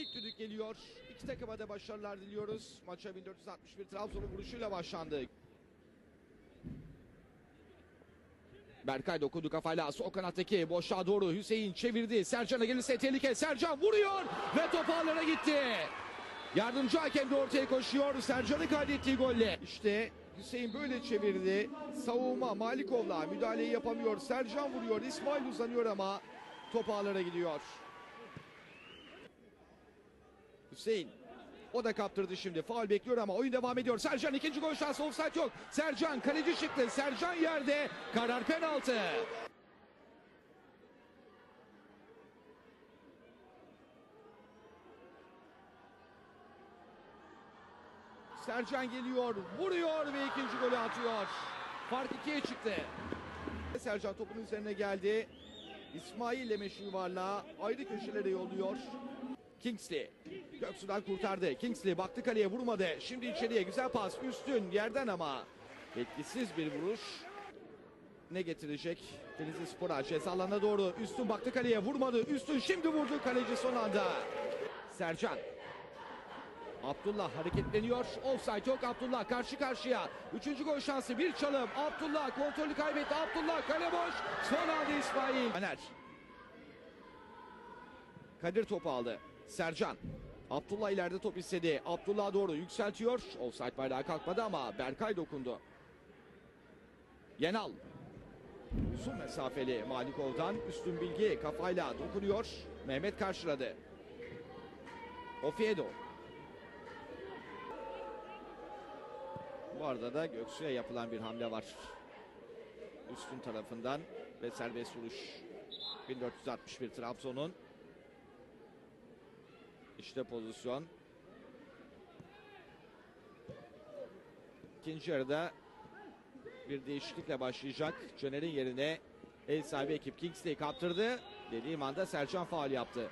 İlk düdük geliyor. İki takıma da başarılar diliyoruz. Maça 1461 Trabzon'un vuruşuyla başlandı. Berkay dokundu kafayla sol kanattaki boşluğa doğru Hüseyin çevirdi. Sercan'a gelirse tehlike. Sercan vuruyor ve top ağlara gitti. Yardımcı hakem de ortaya koşuyor. Sercan'ın kaydettiği golle. İşte Hüseyin böyle çevirdi. Savunma Malikov'la müdahaleyi yapamıyor. Sercan vuruyor. İsmail uzanıyor ama top ağlara gidiyor. Hüseyin o da kaptırdı şimdi. Faul bekliyor ama oyun devam ediyor. Sercan ikinci gol şansı offside yok. Sercan kaleci çıktı. Sercan yerde. Karar penaltı. Sercan geliyor, vuruyor ve ikinci golü atıyor. Fark ikiye çıktı. Sercan topun üzerine geldi. İsmail ile meşhur yuvarlağı ayrı köşelere yolluyor. Kingsley Göksu'dan kurtardı. Kingsley baktı kaleye vurmadı. Şimdi içeriye güzel pas. Üstün yerden ama etkisiz bir vuruş. Ne getirecek? Denizli Spor'a ceza alanına doğru. Üstün baktı kaleye vurmadı. Üstün şimdi vurdu kaleci son anda. Sercan. Abdullah hareketleniyor. Offside yok Abdullah karşı karşıya. Üçüncü gol şansı bir çalım. Abdullah kontrolü kaybetti. Abdullah kale boş. Son anda İsmail. Aner. Kadir topu aldı. Sercan. Abdullah ileride top istedi. Abdullah doğru yükseltiyor. Offside bayrağı kalkmadı ama Berkay dokundu. Yenal. Uzun mesafeli Malikov'dan üstün bilgi kafayla dokunuyor. Mehmet karşıladı. Ofiedo. Bu arada da Göksu'ya yapılan bir hamle var. Üstün tarafından ve serbest vuruş. 1461 Trabzon'un işte pozisyon. İkinci yarıda bir değişiklikle başlayacak. Caner'in yerine ev sahibi ekip Kingsley kaptırdı. Dediğim anda Sercan faal yaptı.